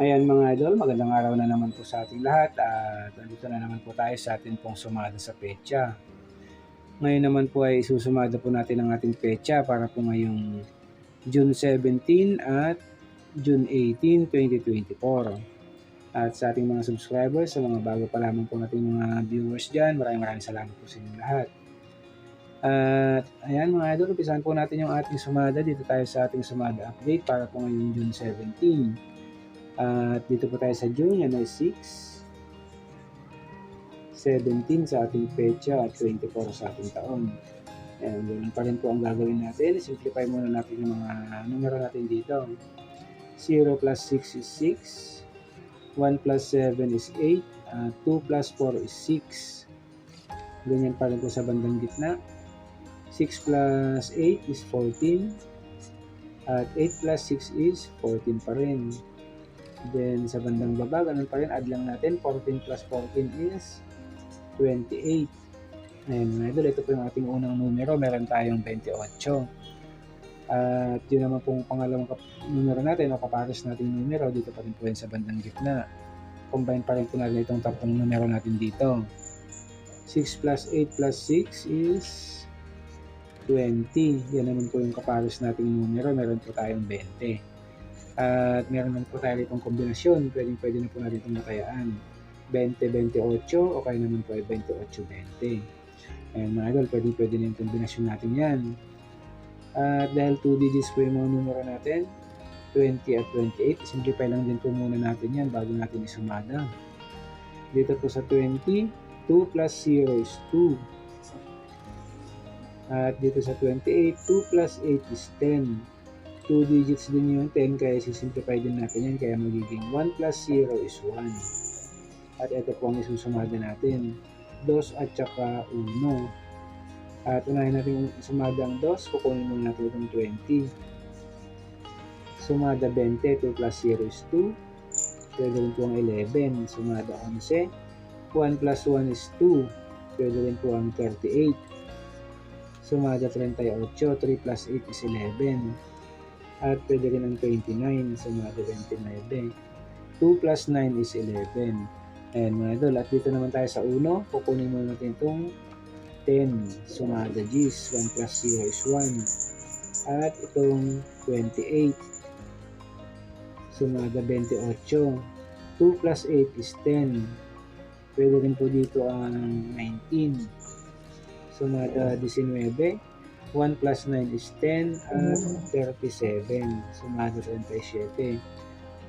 Ayan mga idol, magandang araw na naman po sa ating lahat at nandito na naman po tayo sa ating pong sumada sa pecha. Ngayon naman po ay susumada po natin ang ating pecha para po ngayong June 17 at June 18, 2024. At sa ating mga subscribers, sa mga bago pa lamang po nating mga viewers dyan, maraming maraming salamat po sa inyong lahat. At ayan mga idol, umpisahan po natin yung ating sumada. Dito tayo sa ating sumada update para po ngayong June 17. At dito po tayo sa June, yan ay 6, 17 sa ating pecha at 24 sa ating taon. And ganun pa rin po ang gagawin natin. Simplify muna natin yung mga numero natin dito. 0 plus 6 is 6. 1 plus 7 is 8. Uh, 2 plus 4 is 6. Ganyan pa rin po sa bandang gitna. 6 plus 8 is 14. At 8 plus 6 is 14 pa rin. Then sa bandang baba, ganun pa rin, add lang natin. 14 plus 14 is 28. Ayan mga idol, ito po yung ating unang numero. Meron tayong 28. At yun naman pong pangalawang numero natin o kapares nating numero. Dito pa rin po yan sa bandang gitna. Combine pa rin po natin itong tatlong numero natin dito. 6 plus 8 plus 6 is 20. Yan naman po yung kapares nating numero. Meron po tayong 20. At meron naman po tayo itong kombinasyon. Pwedeng pwede na po natin itong matayaan. 20-28 o kaya naman po ay 28-20. Ayan mga idol, pwede pwede na yung kombinasyon natin yan. At dahil 2 digits po yung mga numero natin, 20 at 28, simplify lang din po muna natin yan bago natin isumada. Dito po sa 20, 2 plus 0 is 2. At dito sa 28, 2 plus 8 is 10. 2 digits din yung 10 kaya sisimplify din natin yan kaya magiging 1 plus 0 is 1 at ito po ang isusumada natin. 2 at saka 1 at unahin natin yung sumada ang 2 kukunin muna natin itong 20 sumada 20 2 plus 0 is 2 pwede rin po ang 11 sumada 11 1 plus 1 is 2 pwede rin po ang 38 sumada 38 3 plus 8 is 11 at pwede rin ang 29 sa mga 29. 2 plus 9 is 11. Ayan mga idol. At dito naman tayo sa 1. Kukunin muna natin itong 10. Sumada G's. 1 plus 0 is 1. At itong 28. Sumada 28. 2 plus 8 is 10. Pwede rin po dito ang 19. Sumada 19. 1 plus 9 is 10 at 37. Sumado 37.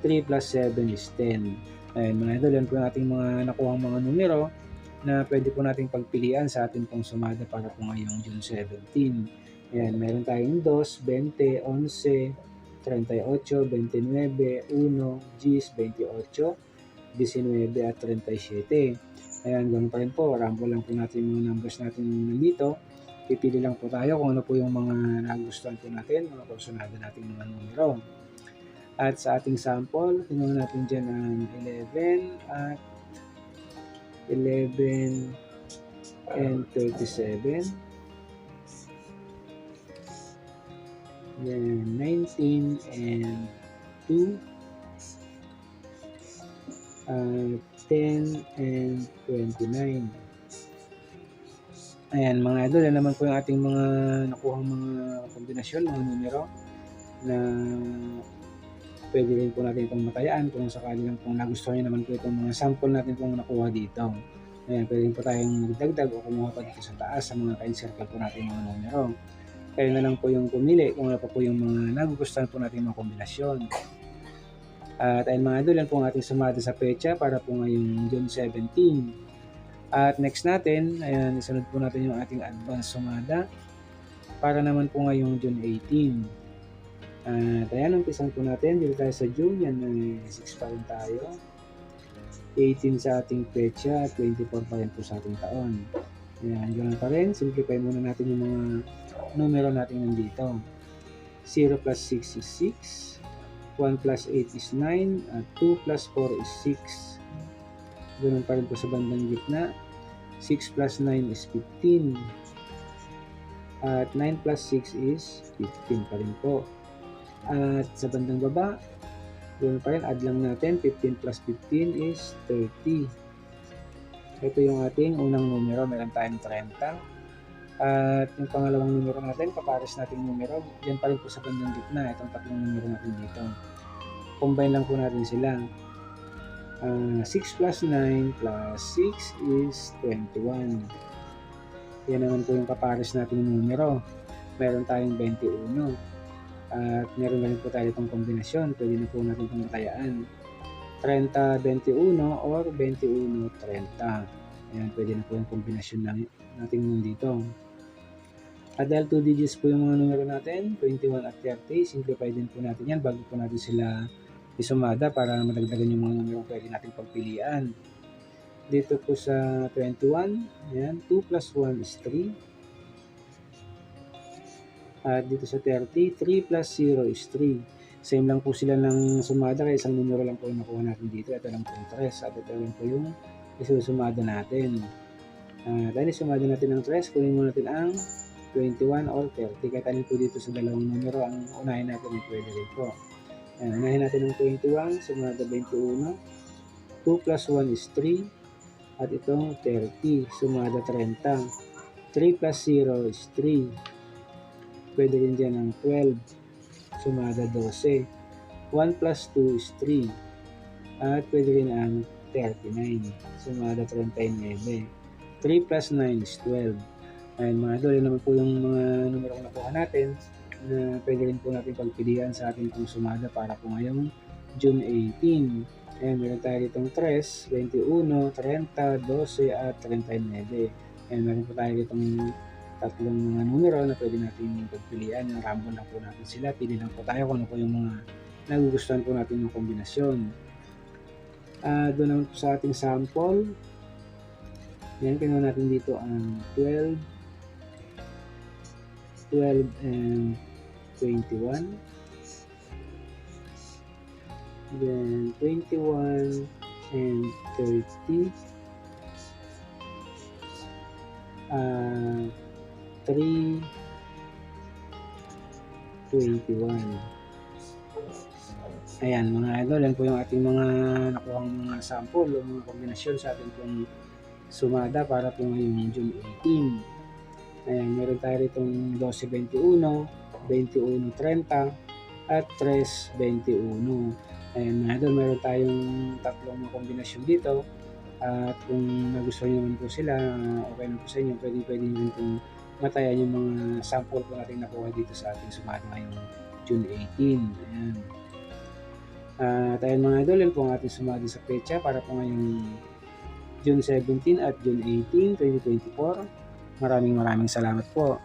3 plus 7 is 10. Ayun mga idol, yan po ating mga nakuha mga numero na pwede po nating pagpilian sa ating pong sumada para po ngayong June 17. Ayan, meron tayong 2, 20, 11, 38, 29, 1, G's, 28, 19 at 37. Ayan, ganun pa rin po. Rambo lang po natin yung numbers natin nandito pipili lang po tayo kung ano po yung mga nagustuhan po natin, mga kursunado natin mga numero. At sa ating sample, kinuha natin dyan ang 11 at 11 and 37. Then 19 and 2. Uh, 10 and 29. Ayan mga idol, yan naman po yung ating mga nakuha mga kombinasyon, mga numero na pwede rin po natin itong matayaan kung sakali lang kung nagustuhan nyo naman po itong mga sample natin pong nakuha dito. Ayan, pwede rin po tayong magdagdag o kumuha pa dito sa taas sa mga ka-encircle po natin mga numero. Kayo na lang po yung pumili kung ano pa po yung mga nagugustuhan po natin mga kombinasyon. At ayun mga idol, yan po ang ating sumada sa pecha para po ngayong June 17. At next natin, ayan, isunod po natin yung ating advance sumada para naman po ngayong June 18. At ayan, umpisan po natin. Dito tayo sa June, yan ay 6 pa rin tayo. 18 sa ating pecha, 24 pa rin po sa ating taon. Ayan, ganun pa rin. Simplify muna natin yung mga numero natin nandito. 0 plus 6 is 6. 1 plus 8 is 9. At 2 plus 4 is 6. Ganun pa rin po sa bandang gitna. 6 plus 9 is 15. At 9 plus 6 is 15 pa rin po. At sa bandang baba, Yun pa rin, add lang natin. 15 plus 15 is 30. Ito yung ating unang numero. Meron tayong 30. At yung pangalawang numero natin, kapares natin numero, yan pa rin po sa bandang gitna. Itong tatlong numero natin dito. Combine lang po natin sila. Ah, 6 plus 9 plus 6 is 21. Yan naman po yung kapares natin numero. Meron tayong 21. At meron na rin po tayo itong kombinasyon. Pwede na po natin itong matayaan. 30-21 or 21-30. Ayan, pwede na po yung kombinasyon na natin nun dito. At dahil 2 digits po yung mga numero natin, 21 at 30, simplify din po natin yan bago po natin sila isumada para madagdagan yung mga numero pwede natin pagpilian. Dito po sa 21, ayan, 2 plus 1 is 3. At dito sa 30, 3 plus 0 is 3. Same lang po sila ng sumada kaya isang numero lang po yung nakuha natin dito. Ito lang po yung 3 at ito lang po yung isusumada natin. Uh, dahil sumada natin ng 3, kunin mo natin ang 21 or 30. Kaya tanin po dito sa dalawang numero, ang unahin natin ay pwede rin po. Ayan, unahin natin ng 21, sumada 21. 2 plus 1 is 3. At itong 30, sumada 30. 3 plus 0 is 3. Pwede rin dyan ang 12. Sumada 12. 1 plus 2 is 3. At pwede rin ang 39. Sumada 39. 3 plus 9 is 12. Ayan mga idol, yun naman po yung mga numero na nakuha natin na pwede rin po natin pagpilian sa ating pong sumada para po ngayong June 18. Ayan, meron tayo ditong 3, 21, 30, 12 at 39. Ayan, meron po tayo ditong tatlong mga numero na pwede natin pagpilian. Yung rambol lang po natin sila. Pili lang po tayo kung ano po yung mga nagugustuhan po natin ng kombinasyon. Uh, doon naman po sa ating sample. Yan, kinuha natin dito ang 12, 12 and 21. Then 21 and 30. Uh, 3 21 ayan mga idol yan po yung ating mga nakuhang mga sample o mga kombinasyon sa ating pong sumada para po ngayong June 18 ayan meron tayo itong 12.21 21.30 at 3.21 ayan mga idol meron tayong tatlong kombinasyon dito at kung nagustuhan nyo naman po sila okay na po sa inyo pwede pwede nyo pong matayan yung mga sample po natin nakuha dito sa ating sumada ngayong June 18. Ayan. At ayan mga idol, yun po ang ating sumada sa pecha para po ngayong June 17 at June 18, 2024. Maraming maraming salamat po.